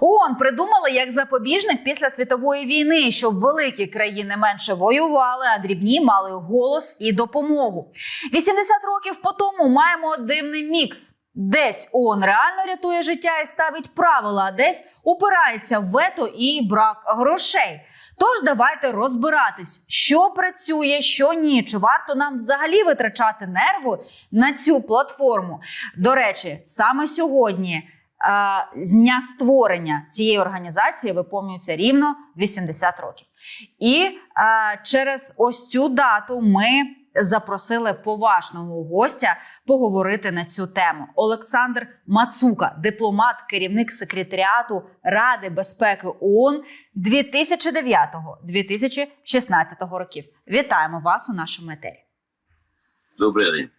ООН придумали як запобіжник після світової війни, щоб великі країни менше воювали, а дрібні мали голос і допомогу. 80 років по тому маємо дивний мікс. Десь ООН реально рятує життя і ставить правила, а десь упирається в вето і брак грошей. Тож давайте розбиратись, що працює, що ні. Чи варто нам взагалі витрачати нерви на цю платформу? До речі, саме сьогодні з дня створення цієї організації виповнюється рівно 80 років. І е, через ось цю дату ми запросили поважного гостя поговорити на цю тему. Олександр Мацука, дипломат, керівник секретаріату Ради безпеки ООН 2009-2016 років. Вітаємо вас у нашому етері. Добрий день.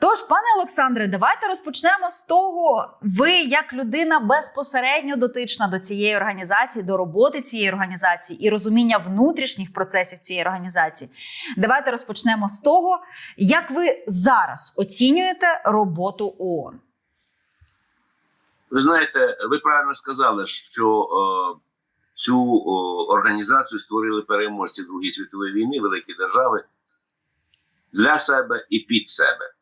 Тож, пане Олександре, давайте розпочнемо з того, ви як людина безпосередньо дотична до цієї організації, до роботи цієї організації і розуміння внутрішніх процесів цієї організації. Давайте розпочнемо з того, як ви зараз оцінюєте роботу ООН. Ви знаєте, ви правильно сказали, що е, цю е, організацію створили переможці Другої світової війни, великі держави для себе і під себе.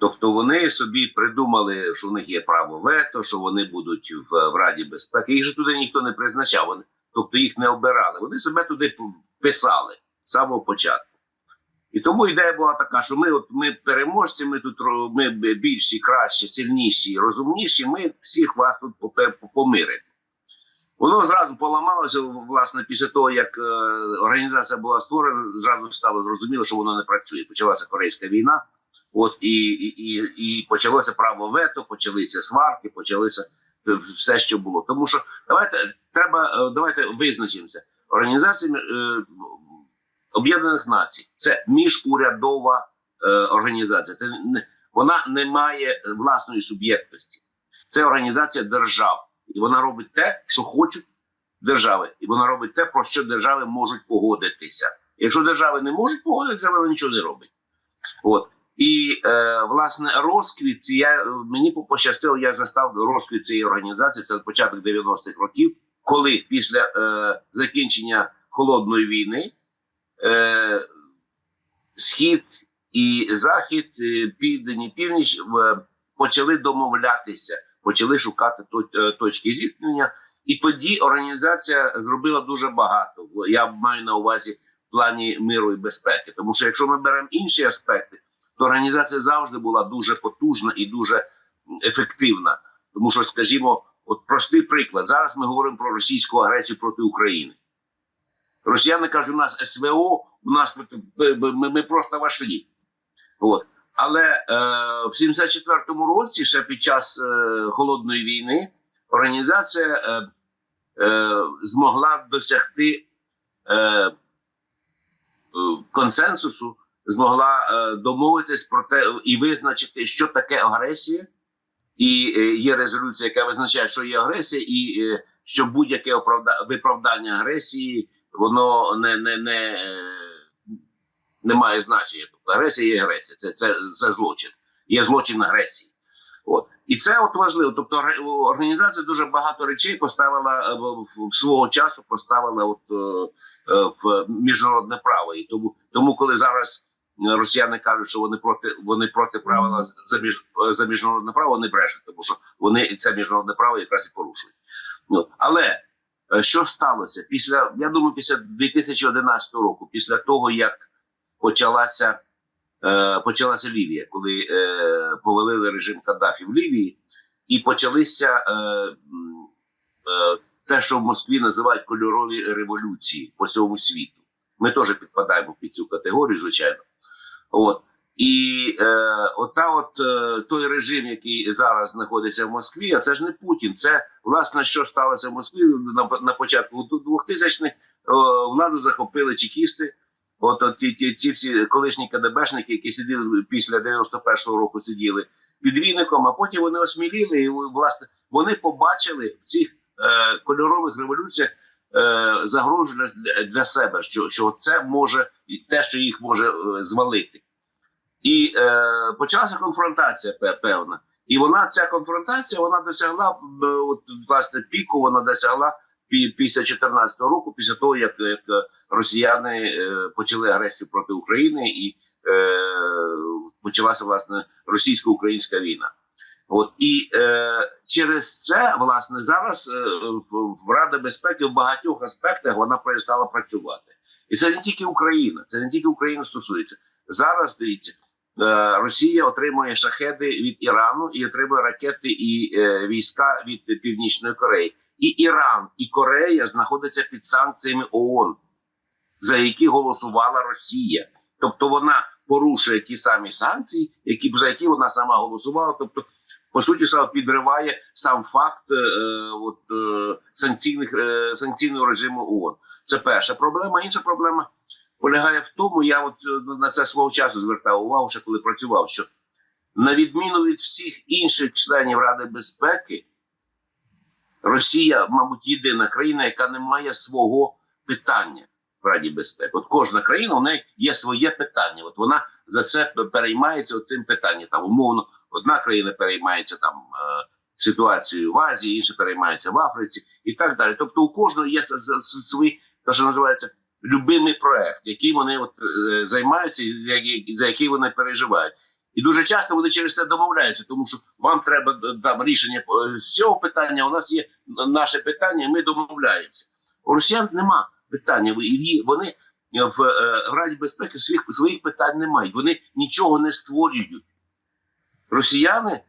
Тобто вони собі придумали, що в них є право вето, що вони будуть в, в Раді безпеки. Їх же туди ніхто не призначав, вони, тобто їх не обирали. Вони себе туди вписали з самого початку. І тому ідея була така, що ми, от ми переможці, ми тут ми більші, кращі, сильніші, розумніші. Ми всіх вас тут помиримо. Воно зразу поламалося, власне, після того, як е, організація була створена, зразу стало зрозуміло, що воно не працює. Почалася Корейська війна, от і, і, і, і почалося право вето, почалися сварки, почалося все, що було. Тому що давайте треба, е, давайте визначимося. Організація е, Об'єднаних Націй це міжурядова е, організація. Це не вона не має власної суб'єктності. Це організація держав, і вона робить те, що хочуть держави, і вона робить те, про що держави можуть погодитися. Якщо держави не можуть погодитися, вона нічого не робить. От і е, власне розквіт я мені пощастило, я застав розквіт цієї організації. Це початок 90-х років, коли після е, закінчення холодної війни е, схід і захід, е, південь і північ в- почали домовлятися, почали шукати е, точки зіткнення. І тоді організація зробила дуже багато. Я маю на увазі в плані миру і безпеки. Тому що якщо ми беремо інші аспекти, організація завжди була дуже потужна і дуже ефективна. Тому що, скажімо, от простий приклад. Зараз ми говоримо про російську агресію проти України. Росіяни кажуть, у нас СВО, у нас ми, ми, просто вошли. От. Але е, в 74-му році, ще під час е, холодної війни, організація е, е, змогла досягти е, е, консенсусу, змогла е, домовитись про те і визначити, що таке агресія. І е, є резолюція, яка визначає, що є агресія, і е, що будь-яке виправдання агресії воно не, не, не, не має значення. Тобто агресія є агресія, це, це, це злочин. Є злочин агресії. От. І це от важливо. Тобто організація дуже багато речей поставила в, свого часу, поставила от, в міжнародне право. І тому, тому коли зараз росіяни кажуть, що вони проти вони проти правила за, між, за міжнародне право, вони брешуть, тому що вони це міжнародне право якраз і порушують. От. Але е, що сталося після, я думаю, після 2011 року, після того як почалася е, почалася Лівія, коли е, повалили режим Каддафі в Лівії, і почалися е, е, те, що в Москві називають кольорові революції по всьому світу. Ми теж підпадаємо під цю категорію, звичайно. От. І е, ота от е, той режим, який зараз знаходиться в Москві, а це ж не Путін. Це власне що сталося в Москві на, на початку 2000-х, е, владу захопили чекісти. От, от ті, ті, ті всі колишні КДБшники, які сиділи після 91-го року, сиділи під віником, а потім вони осміліли, і власне вони побачили в цих е, кольорових революціях е, загрозу для, себе, що, що це може те, що їх може е, звалити. І е, почалася конфронтація певна. І вона ця конфронтація вона досягла е, от, власне піку. Вона досягла після 2014 року, після того як, як росіяни е, почали агресію проти України і е, почалася власне російсько-українська війна. От і е, через це власне зараз е, в, в Рада безпеки в багатьох аспектах вона перестала працювати, і це не тільки Україна, це не тільки Україна стосується зараз. Дивіться, е, Росія отримує шахеди від Ірану і отримує ракети і е, війська від Північної Кореї. І Іран і Корея знаходяться під санкціями ООН, за які голосувала Росія. Тобто вона порушує ті самі санкції, які за які вона сама голосувала. Тобто, по суті, підриває сам факт е, от, е, санкційних е, санкційного режиму ООН. Це перша проблема. Інша проблема полягає в тому, я от е, на це свого часу звертав увагу, ще коли працював, що на відміну від всіх інших членів Ради безпеки, Росія, мабуть, єдина країна, яка не має свого питання в Раді безпеки. От кожна країна у неї є своє питання. От вона за це переймається цим питанням. Там умовно, одна країна переймається там е, ситуацією в Азії, інша переймається в Африці і так далі. Тобто, у кожного є с- с- те, що називається, любимий проект, який вони от, е, займаються, і за який- вони переживають. І дуже часто вони через це домовляються, тому що вам треба там рішення з цього питання. У нас є наше питання, ми домовляємося. У росіян нема питання. Вони е, в Раді безпеки своїх своїх питань не мають. Вони нічого не створюють. Росіяни е,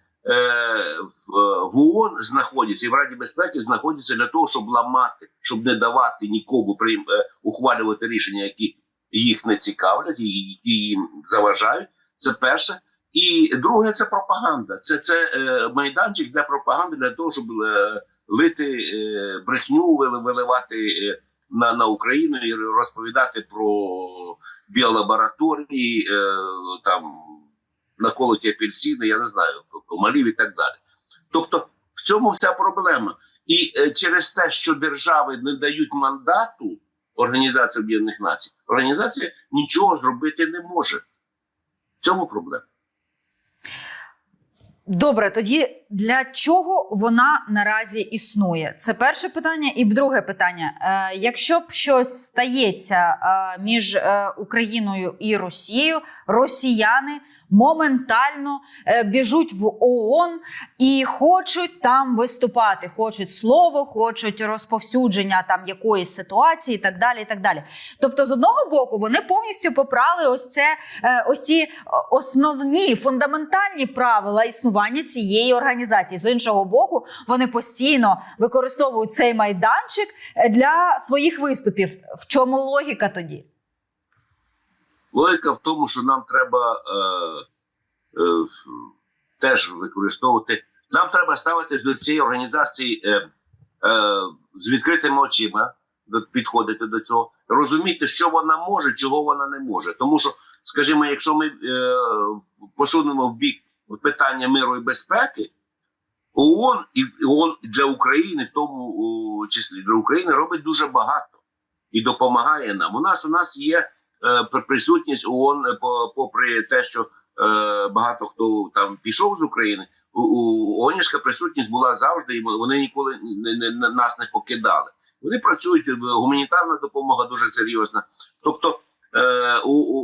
в, в ООН знаходяться і в Раді безпеки знаходяться для того, щоб ламати, щоб не давати нікому прийм, е, ухвалювати рішення, які їх не цікавлять, і які їм заважають. Це перше. І друге, це пропаганда. Це, це е, майданчик для пропаганди, для того, щоб е, лити е, брехню, виливати е, на, на Україну і розповідати про біолабораторії, е, там наколоті апельсини, я не знаю, комарів і так далі. Тобто, в цьому вся проблема. І е, через те, що держави не дають мандату Організації Об'єднаних Націй, організація нічого зробити не може. В цьому проблема. Добре, тоді для чого вона наразі існує? Це перше питання. І друге питання: е, якщо б щось стається е, між е, Україною і Росією, росіяни моментально е, біжуть в ООН і хочуть там виступати, хочуть слово, хочуть розповсюдження там якоїсь ситуації, і так далі. І так далі. Тобто, з одного боку, вони повністю попрали ось це, е, ось ці основні фундаментальні правила існування цієї організації. З іншого боку, вони постійно використовують цей майданчик е, для своїх виступів. В чому логіка тоді? Логіка в тому, що нам треба е, е, теж використовувати. Нам треба ставитись до цієї організації е, е, з відкритими очима, підходити до цього, розуміти, що вона може, чого вона не може. Тому що, скажімо, якщо ми е, посунемо в бік питання миру і безпеки, ООН і ООН для України, в тому числі для України, робить дуже багато і допомагає нам. У нас у нас є присутність ООН, е, попри те, що е, багато хто там пішов з України. У, ООНівська присутність була завжди, і вони ніколи не, нас не покидали. Вони працюють, е, гуманітарна допомога дуже серйозна. Тобто е,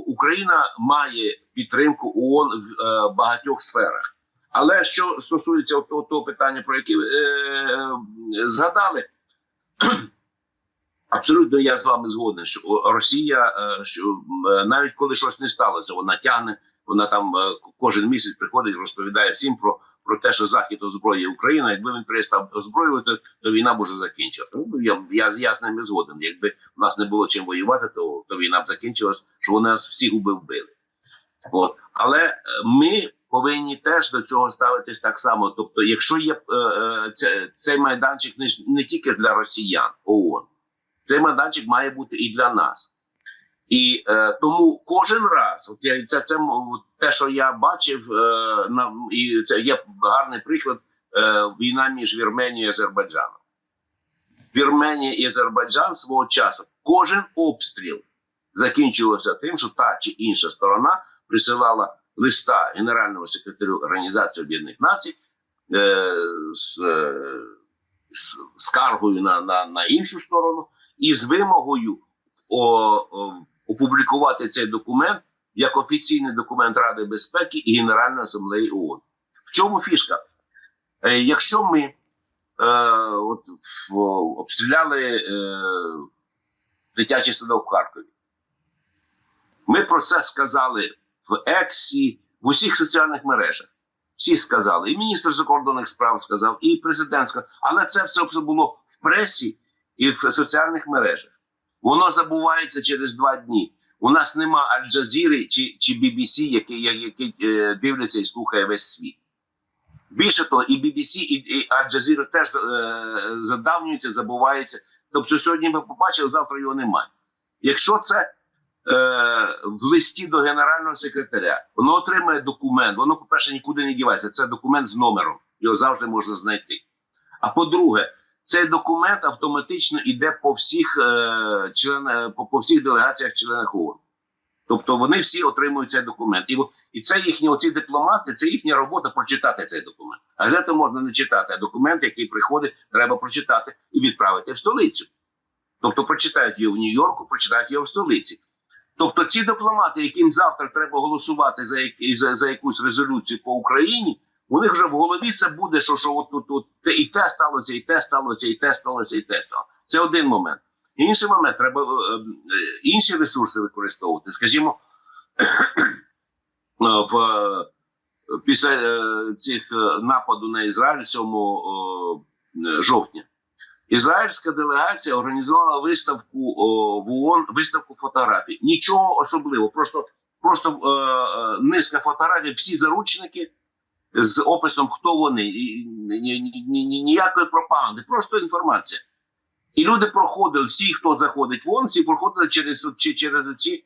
Україна має підтримку ООН в е, багатьох сферах. Але що стосується того, питання, про яке ви е, згадали, абсолютно я з вами згоден, що Росія, е, що е, навіть коли щось не сталося, вона тягне, вона там е, кожен місяць приходить, розповідає всім про, про те, що Захід озброює Україну. Якби він перестав озброювати, то війна б уже закінчилася. Ну, я, я, я з ними згоден. Якби в нас не було чим воювати, то, то війна б закінчилась, що вони нас всіх уби вбили. От. Але ми повинні теж до цього ставитись так само. Тобто, якщо є е, е, це, цей майданчик не, не тільки для росіян ООН, цей майданчик має бути і для нас. І е, тому кожен раз, от я це, це те, що я бачив, е, на і це є гарний приклад е, війна між Вірменією і Азербайджаном. Вірменія і Азербайджан свого часу кожен обстріл закінчувався тим, що та чи інша сторона присилала листа генеральному секретарю Організації Об'єднаних Націй е, з, е, з скаргою на, на, на іншу сторону і з вимогою опублікувати цей документ як офіційний документ Ради безпеки і Генеральної асамблеї ООН. В чому фішка? Е, якщо ми е, от, в, обстріляли е, дитячий садок в Харкові, ми про це сказали в Ексі, в усіх соціальних мережах. Всі сказали, і міністр закордонних справ сказав, і президент сказав, але це все було в пресі і в соціальних мережах. Воно забувається через два дні. У нас нема Аль-Джазіри чи, чи BBC, які, які е, дивляться і слухає весь світ. Більше того, і BBC, і, і Аль-Джазіра теж е, задавнюються, забуваються. Тобто сьогодні ми побачили, завтра його немає. Якщо це е, в листі до генерального секретаря, воно отримає документ, воно, по-перше, нікуди не дівається. Це документ з номером, його завжди можна знайти. А по-друге, цей документ автоматично йде по всіх е, членах, по, по всіх делегаціях членах ООН. Тобто вони всі отримують цей документ. І, і це їхні оці дипломати, це їхня робота прочитати цей документ. Газету можна не читати, а документ, який приходить, треба прочитати і відправити в столицю. Тобто прочитають його в Нью-Йорку, прочитають його в столиці. Тобто ці дипломати, яким завтра треба голосувати за, які- за, за якусь резолюцію по Україні, у них вже в голові це буде, що, що от тут от, те- і те сталося, і те сталося, і те сталося, і те сталося. Це один момент. Інший момент треба е, е, інші ресурси використовувати. Скажімо, в е, після е, цих е, нападу на Ізраїль 7 е, жовтня. Ізраїльська делегація організувала виставку о, в ООН, виставку фотографій. Нічого особливого, просто, просто е, низка фотографій, всі заручники з описом, хто вони, і, ні, ні, ні, ні, ніякої пропаганди, просто інформація. І люди проходили, всі, хто заходить в всі проходили через, через ці е,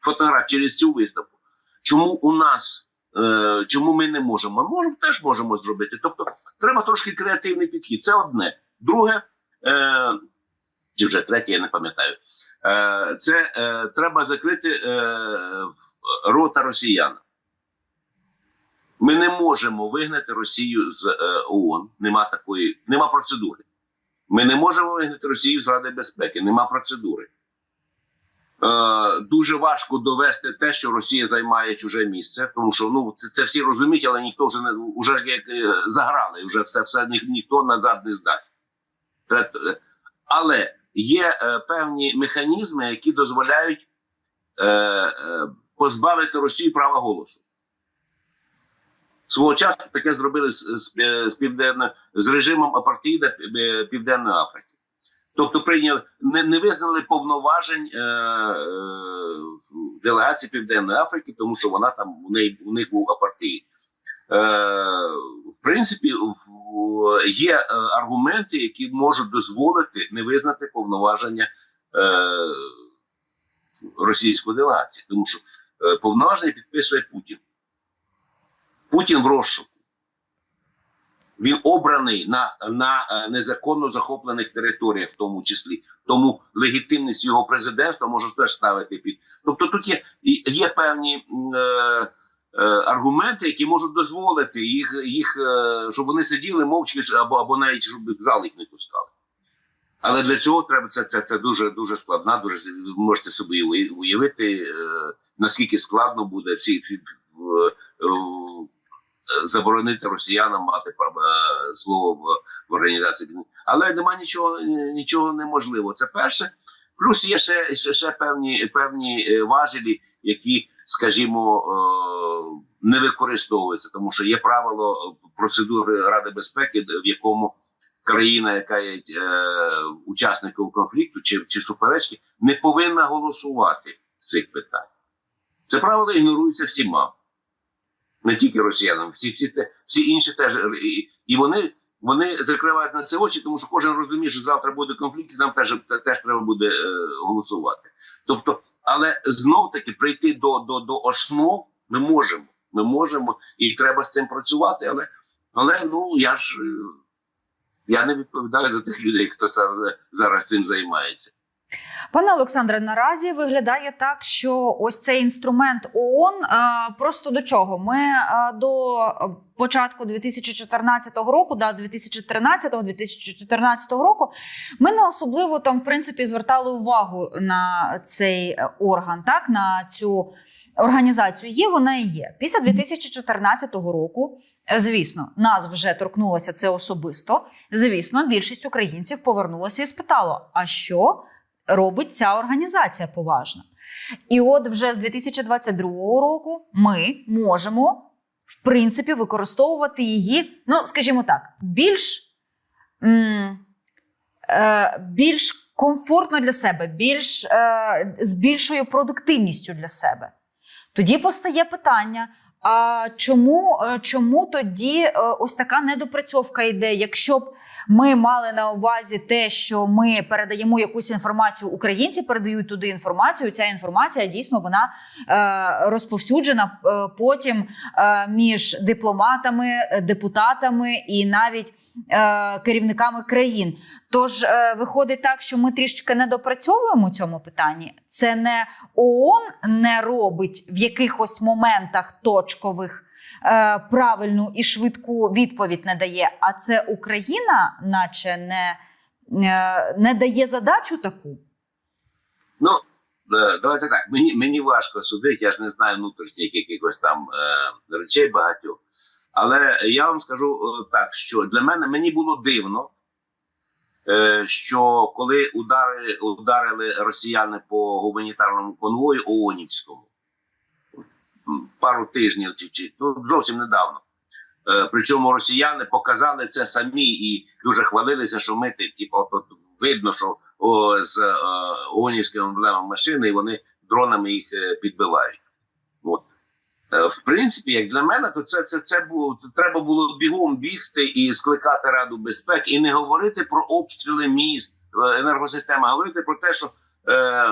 фотографії, через цю виставку. Чому у нас, е, чому ми не можемо? Можемо, теж можемо зробити. Тобто, треба трошки креативний підхід. Це одне. Друге, е, чи вже третє, я не пам'ятаю. Е, це е, треба закрити е, рота росіян. Ми не можемо вигнати Росію з е, ООН. Нема такої, нема процедури. Ми не можемо вигнати Росію з Ради безпеки. Нема процедури. Е, дуже важко довести те, що Росія займає чуже місце, тому що ну це, це всі розуміють, але ніхто вже не вже як е, заграли, вже все, все ні, ніхто назад не здасть. Е, Але є е, певні механізми, які дозволяють е, е, позбавити Росію права голосу. Свого часу таке зробили з, з, з, південно, з режимом апартеїда е, Південної Африки. Тобто прийняли не, не визнали повноважень е, е, делегації Південної Африки, тому що вона там у неї у них був апартеїд. Е, в принципі, в, є е, аргументи, які можуть дозволити не визнати повноваження е, російської делегації, тому що е, повноваження підписує Путін. Путін в розшуку. Він обраний на, на е, незаконно захоплених територіях, в тому числі. Тому легітимність його президентства може теж ставити під. Тобто тут є, є певні е, е, аргументи, які можуть дозволити їх, їх е, щоб вони сиділи мовчки або, або навіть щоб в зал їх не пускали. Але для цього треба це, це, це дуже дуже складна. Дуже ви можете собі уявити, наскільки складно буде всі в, в, заборонити росіянам мати е, слово в, в організації. Але нема нічого, нічого неможливого. Це перше. Плюс є ще, ще, ще певні, певні е, важелі, які, скажімо, е, не використовуються, тому що є правило процедури Ради безпеки, в якому країна, яка є е, учасником конфлікту чи, чи суперечки, не повинна голосувати з цих питань. Це правило ігнорується всіма не тільки росіянам, всі, всі, те- всі інші теж. І, і вони, вони закривають на це очі, тому що кожен розуміє, що завтра буде конфлікт, і нам теж, теж треба буде е, голосувати. Тобто, але знов таки прийти до, до, до основ ми можемо. Ми можемо і треба з цим працювати, але, але ну я ж е, я не відповідаю за тих людей, хто це зараз цим займається. Пане Олександре, наразі виглядає так, що ось цей інструмент ООН е, просто до чого? Ми е, до початку 2014 року, да, 2013-2014 року, ми не особливо там, в принципі, звертали увагу на цей е, орган, так на цю організацію. Є вона і є. Після 2014 року, е, звісно, нас вже торкнулося це особисто. Звісно, більшість українців повернулося і спитало: а що? Робить ця організація поважна. І от вже з 2022 року ми можемо, в принципі, використовувати її, ну, скажімо так, більш, м, е, більш комфортно для себе, більш, е, з більшою продуктивністю для себе. Тоді постає питання. А чому, е, чому тоді е, ось така недопрацьовка йде? Якщо б ми мали на увазі те, що ми передаємо якусь інформацію, українці передають туди інформацію. Ця інформація дійсно вона е, розповсюджена е, потім е, між дипломатами, депутатами і навіть е, керівниками країн. Тож е, виходить так, що ми трішки не допрацьовуємо цьому питанні. Це не ООН не робить в якихось моментах точкових правильну і швидку відповідь не дає. А це Україна, наче не, е, не дає задачу таку. Ну, е, давайте так. Мені, мені важко судити, я ж не знаю внутрішніх якихось там е, речей багатьох. Але я вам скажу е, так, що для мене мені було дивно, е, що коли удари, ударили росіяни по гуманітарному конвою ООНівському, пару тижнів чи, чи ну, зовсім недавно. Е, причому росіяни показали це самі і дуже хвалилися, що ми типу, от, видно, що о, з е, ООНівським емблемом машини і вони дронами їх е, підбивають. От. Е, в принципі, як для мене, то це, це, це було треба було бігом бігти і скликати Раду безпеки, і не говорити про обстріли міст, е, енергосистеми, а говорити про те, що е,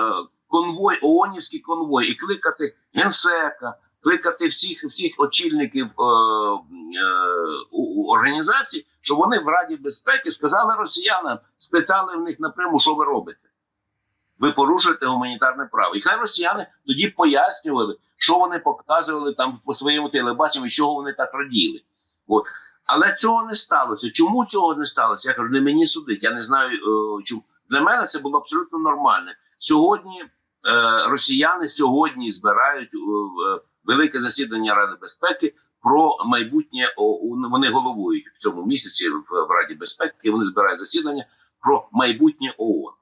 конвой, ООНівський конвой, і кликати генсека, кликати всіх всіх очільників е, е, організацій, що вони в Раді безпеки сказали росіянам, спитали в них напряму, що ви робите. Ви порушуєте гуманітарне право. І хай росіяни тоді пояснювали, що вони показували там по своєму телебаченню, чого вони так раділи. От. Але цього не сталося. Чому цього не сталося? Я кажу, не мені судить. Я не знаю, е, чому. Для мене це було абсолютно нормально. Сьогодні е, росіяни сьогодні збирають е, в- велике засідання Ради безпеки про майбутнє. о, у- Вони головують в цьому місяці в, Раді безпеки. Вони збирають засідання про майбутнє ООН.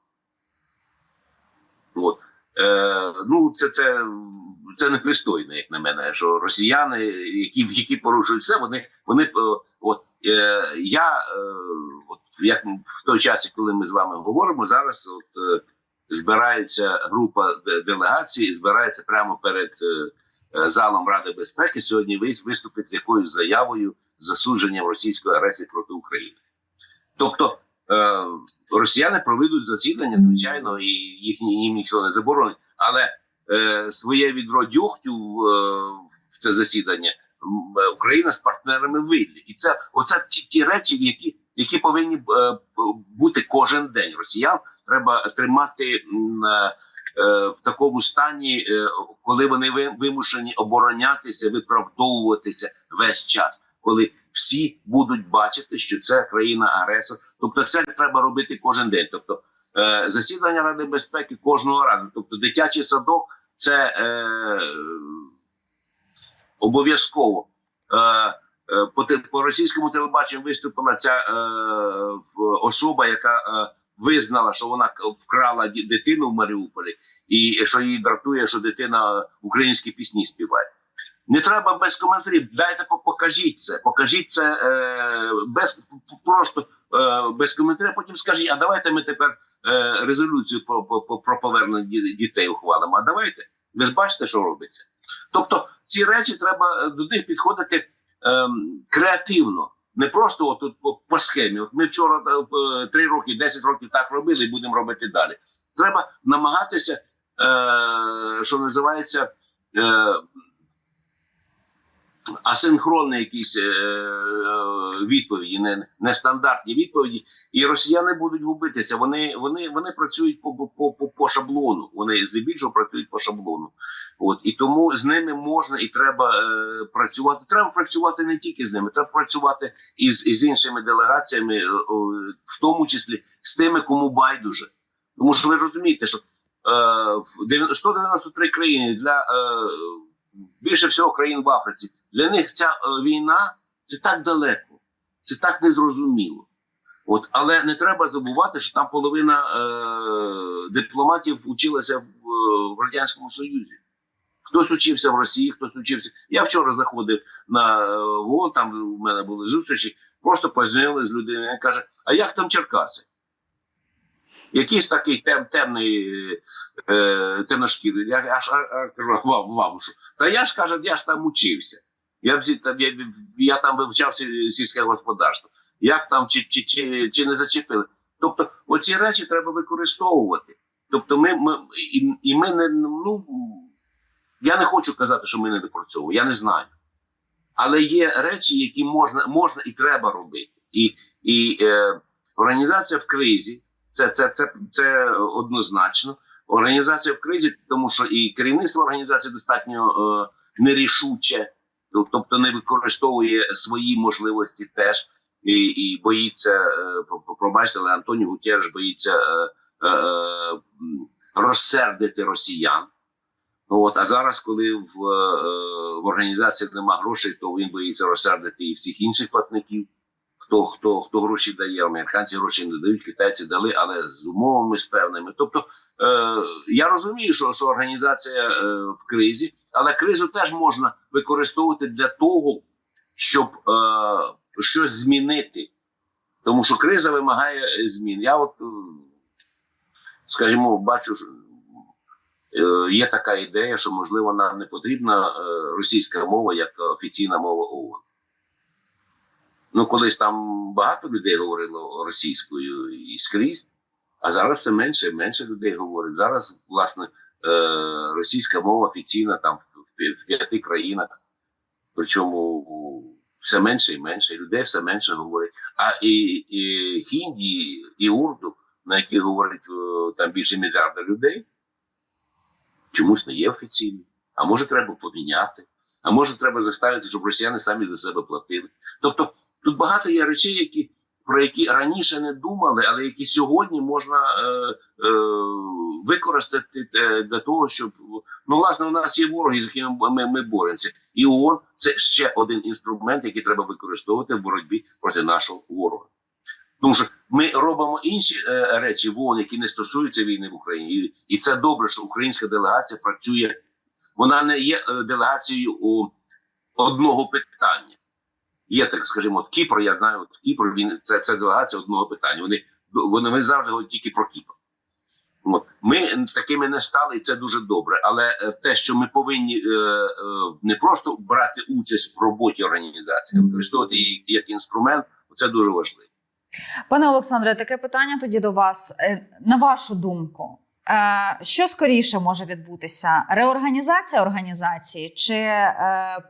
От. Е, ну, це, це, це непристойно, як на мене, що росіяни, які, які порушують все, вони, вони е, от, е, я, е, от, як в той час, коли ми з вами говоримо, зараз от, е, збирається група де- делегацій, збирається прямо перед е, залом Ради безпеки сьогодні вис- виступить з якоюсь заявою засудженням російської агресії проти України. Тобто е, росіяни проведуть засідання, звичайно, і їхні їм ніхто не заборонить, але е, своє відро дьогтю в, е, в це засідання е, Україна з партнерами вийде. І це оце ті, ті речі, які, які повинні е, бути кожен день. Росіян треба тримати е, е, в такому стані, е, коли вони вимушені оборонятися, виправдовуватися весь час, коли всі будуть бачити, що це країна-агресор. Тобто, це треба робити кожен день. Тобто, е, засідання Ради безпеки кожного разу. Тобто, дитячий садок це е, обов'язково. Е, е, по, по російському телебаченню виступила ця е, особа, яка е, визнала, що вона вкрала дитину в Маріуполі, і що її дратує, що дитина українські пісні співає. Не треба без коментарів. Дайте покажіть це. Покажіть це е, без просто е, без коментарів. Потім скажіть, а давайте ми тепер е, резолюцію про, про, про повернення дітей ухвалимо. А давайте. Ви ж бачите, що робиться. Тобто ці речі треба е, до них підходити ем, креативно. Не просто от, от, по, схемі. От ми вчора е, три роки, 10 років так робили і будемо робити далі. Треба намагатися, е, що називається, е, асинхронні якісь е, е, відповіді, не, нестандартні відповіді, і росіяни будуть губитися. Вони, вони, вони працюють по, по, по, по шаблону. Вони здебільшого працюють по шаблону. От і тому з ними можна і треба е, працювати. Треба працювати не тільки з ними, треба працювати із, із іншими делегаціями, е, в тому числі з тими, кому байдуже. Тому що ви розумієте, що е, в дев'ян- 193 країни для е, більше всього країн в Африці. Для них ця е, війна це так далеко, це так незрозуміло. От, але не треба забувати, що там половина е, дипломатів училася в, е, в Радянському Союзі. Хтось учився в Росії, хтось учився. Я вчора заходив на е, ВОЛ, там у мене були зустрічі, просто познайомили з людиною. Він каже: А як там Черкаси? Якийсь такий тем, темний е, темношкірий. Я, ж, кажу, що? Та я ж каже, я ж там учився. Я, там, я, я там вивчав сільське господарство. Як там чи, чи, чи, чи не зачепили? Тобто, оці речі треба використовувати. Тобто, ми, ми і, і ми не ну я не хочу казати, що ми не допрацьовуємо, я не знаю. Але є речі, які можна, можна і треба робити. І, і е, організація в кризі це, це, це, це однозначно. Організація в кризі, тому що і керівництво організації достатньо е, нерішуче, тобто не використовує свої можливості теж і, і боїться, е, про- про- пробачте, але Антоні Гутєреш боїться е, е, розсердити росіян. От, а зараз, коли в, е, в організації нема грошей, то він боїться розсердити і всіх інших платників. Хто, хто, хто гроші дає, американці гроші не дають, китайці дали, але з умовами з певними. Тобто е, я розумію, що, що організація е, в кризі, але кризу теж можна використовувати для того, щоб е, щось змінити. Тому що криза вимагає змін. Я от, е, скажімо, бачу, е, є така ідея, що можливо нам не потрібна е, російська мова як офіційна мова ООН. Ну, колись там багато людей говорило російською і скрізь, а зараз все менше і менше людей говорить. Зараз, власне, е, російська мова офіційна там в п'яти країнах, причому все менше і менше, і людей все менше говорить. А і, і хінді, і урду, на яких говорить е, там більше мільярда людей, чомусь не є офіційним. А може, треба поміняти, а може, треба заставити, щоб росіяни самі за себе платили. Тобто тут багато є речей, які, про які раніше не думали, але які сьогодні можна е, е, використати е, для того, щоб ну, власне, у нас є вороги, з якими ми, ми боремося. І ООН – це ще один інструмент, який треба використовувати в боротьбі проти нашого ворога. Тому що ми робимо інші е, речі в ООН, які не стосуються війни в Україні, і, і це добре, що українська делегація працює. Вона не є е, делегацією у одного питання. Є так, скажімо, от Кіпр, я знаю, от Кіпр він це, це делегація одного питання. Вони вони, вони завжди говорять тільки про Кіпр. От. Ми такими не стали, і це дуже добре. Але е, те, що ми повинні е, е, не просто брати участь в роботі організації, а використовувати її як інструмент, це дуже важливо. Пане Олександре, таке питання тоді до вас. На вашу думку, що скоріше може відбутися? Реорганізація організації чи е,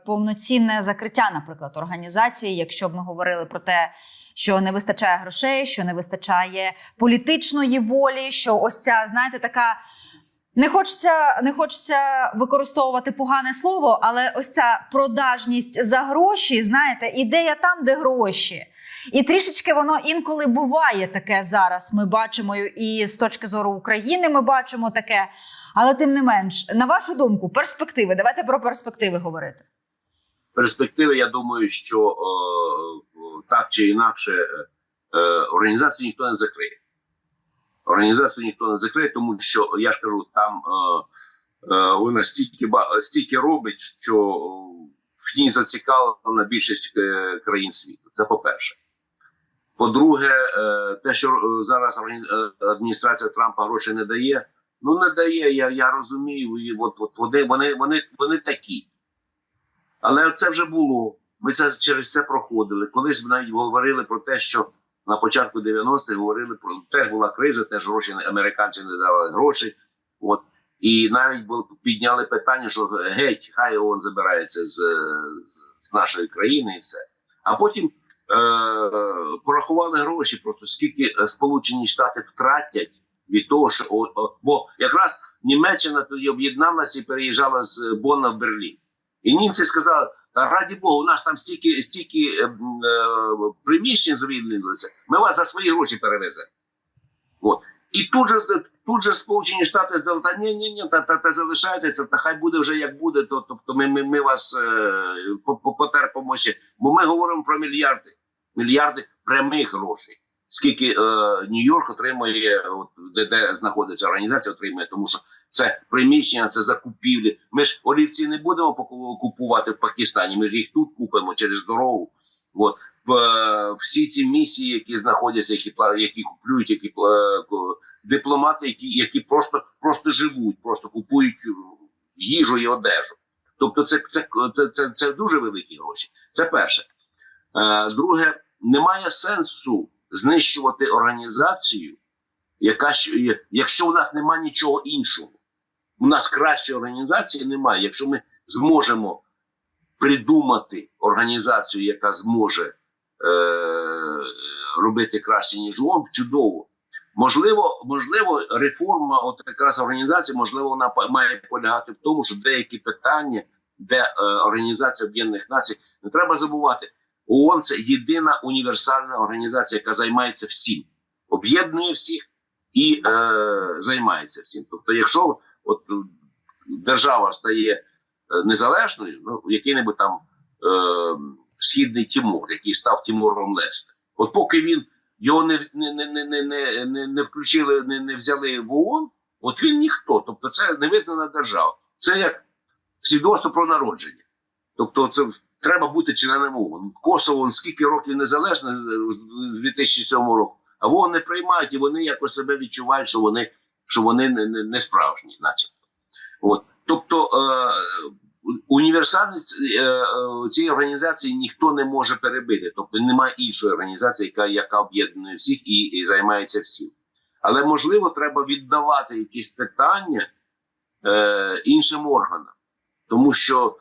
повноцінне закриття, наприклад, організації, якщо б ми говорили про те, що не вистачає грошей, що не вистачає політичної волі, що ось ця, знаєте, така. Не хочеться, не хочеться використовувати погане слово, але ось ця продажність за гроші, знаєте, ідея там, де гроші. І трішечки воно інколи буває таке зараз. Ми бачимо і з точки зору України ми бачимо таке. Але тим не менш, на вашу думку, перспективи. Давайте про перспективи говорити. перспективи, я думаю, що е, так чи інакше е, е, організацію ніхто не закриє. Організацію ніхто не закриє, тому що я ж кажу, там е, е, вона стільки стільки робить, що в ній зацікавлена більшість е, країн світу. Це по-перше. По-друге, е, те, що е, зараз е, адміністрація Трампа грошей не дає, ну не дає. Я, я розумію, і от, от вони, вони, вони, вони такі. Але це вже було. Ми це через це проходили. Колись ми навіть говорили про те, що на початку 90-х говорили про теж була криза, теж гроші американці не давали грошей. От і навіть підняли питання, що геть, хай ООН забирається з, з нашої країни і все. А потім порахували гроші, просто скільки е, Сполучені Штати втратять від того, що бо якраз Німеччина тоді об'єдналася і переїжджала з Бонна в Берлін. І німці сказали: раді Богу, у нас там стільки, стільки е, е, приміщень звільнилося, ми вас за свої гроші перевеземо. От. І тут же тут же Сполучені Штати сказали, та ні, ні, ні, та, та, та залишайтеся, та хай буде вже як буде, то тобто ми, ми, ми вас е, по- по- потерпимо ще. Бо ми говоримо про мільярди, мільярди прямих грошей. Скільки е, Нью-Йорк отримує, от, де, де знаходиться організація, отримує, тому що це приміщення, це закупівлі. Ми ж олівці не будемо купувати в Пакистані. Ми ж їх тут купимо через дорогу. От Е, всі ці місії, які знаходяться, які які куплюють, які е, дипломати, які, які просто просто живуть, просто купують е, їжу і одежу. Тобто, це, це, це, це, це дуже великі гроші. Це перше. Е, друге, немає сенсу знищувати організацію, яка якщо у нас немає нічого іншого. У нас кращої організації немає. Якщо ми зможемо придумати організацію, яка зможе е, робити краще, ніж ООН, чудово. Можливо, можливо, реформа, от якраз організації, можливо, вона має полягати в тому, що деякі питання, де е, Організація Об'єднаних Націй, не треба забувати, ООН це єдина універсальна організація, яка займається всім, об'єднує всіх і е, займається всім. Тобто, якщо от е, держава стає е, незалежною, ну який-небудь там е, східний Тимур, який став Тимуром Лесте. От поки він його не, не, не, не, не, не включили, не, не взяли в ООН, от він ніхто. Тобто це невизнана держава. Це як свідоцтво про народження. Тобто, це треба бути членом ООН. Косово скільки років незалежне е, з 2007 року, а ООН не приймають, і вони якось себе відчувають, що вони, що вони не, не, не справжні, начебто. От. Тобто е, універсальність е, е, цієї організації ніхто не може перебити. Тобто немає іншої організації, яка, яка об'єднує всіх і, і займається всім. Але можливо, треба віддавати якісь питання е, іншим органам, тому що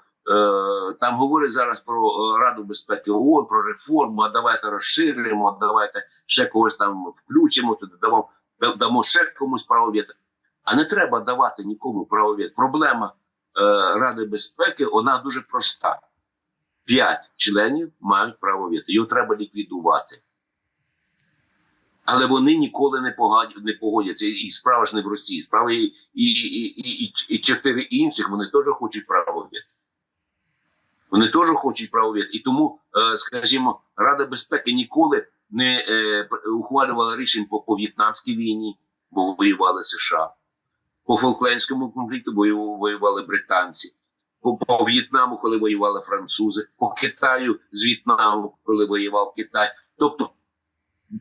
там говорять зараз про е, Раду безпеки ООН, про реформу, а давайте розширимо, а давайте ще когось там включимо, туди дамо, дамо ще комусь право вето. А не треба давати нікому право вето. Проблема е, Ради безпеки вона дуже проста. П'ять членів мають право вето. Його треба ліквідувати. Але вони ніколи не погодяться, не погодяться. І справа ж не в Росії. Справа і, і, і, і, і чотири інших вони теж хочуть право вето. Вони теж хочуть право вето. І тому, е, скажімо, Рада безпеки ніколи не е, ухвалювала рішень по, по В'єтнамській війні, бо воювали США. По Фолклендському конфлікту бо воювали британці. По, по В'єтнаму, коли воювали французи, по Китаю з В'єтнаму, коли воював Китай. Тобто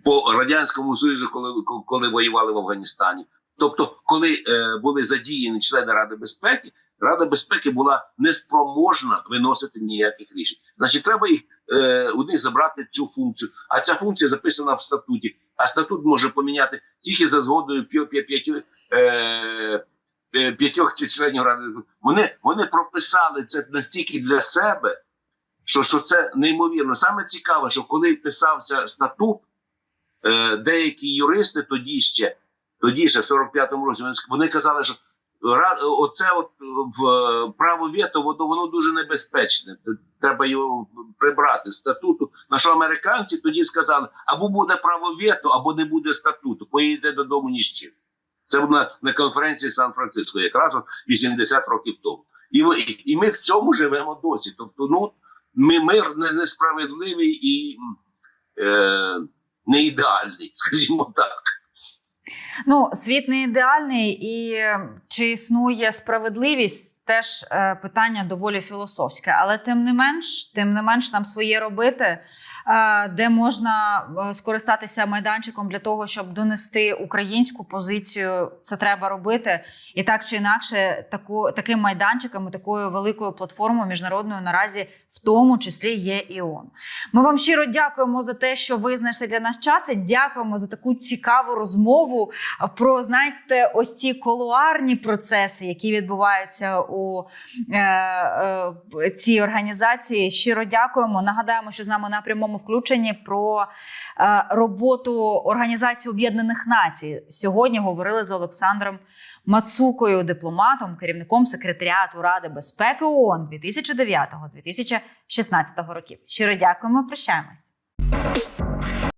по Радянському Союзу, коли, коли воювали в Афганістані. Тобто, коли е, були задіяні члени Ради безпеки, Рада безпеки була неспроможна виносити ніяких рішень. Значить, треба їх е, у них забрати цю функцію. А ця функція записана в статуті. А статут може поміняти тільки за згодою е, е, п'ятьох членів ради. Вони, вони прописали це настільки для себе, що, що це неймовірно. Саме цікаве, що коли писався статут, е, деякі юристи тоді ще, тоді ще в 45-му році, вони, казали, що оце от в право вето, воно, воно дуже небезпечне. Треба його прибрати з статуту. На що американці тоді сказали: або буде право вето, або не буде статуту. Поїдете додому ні з чим. Це було на, конференції Сан-Франциско, якраз 80 років тому. І і ми в цьому живемо досі. Тобто, ну ми мир несправедливий і е, не ідеальний, скажімо так. Ну, світ не ідеальний, і е, чи існує справедливість, теж е, питання доволі філософське. Але тим не менш, тим не менш, нам своє робити. е, де можна е, скористатися майданчиком для того, щоб донести українську позицію. Це треба робити. І так чи інакше, таку, таким майданчиком, і такою великою платформою міжнародною наразі, в тому числі є і ООН. Ми вам щиро дякуємо за те, що ви знайшли для нас час. і Дякуємо за таку цікаву розмову про знаєте, ось ці колуарні процеси, які відбуваються у е, е, цій організації. Щиро дякуємо. Нагадаємо, що з нами на прямому включенні про е, роботу Організації Об'єднаних Націй. Сьогодні говорили з Олександром Мацукою, дипломатом, керівником секретаріату Ради безпеки ООН 2009-2016 років. Щиро дякуємо. Прощаємось.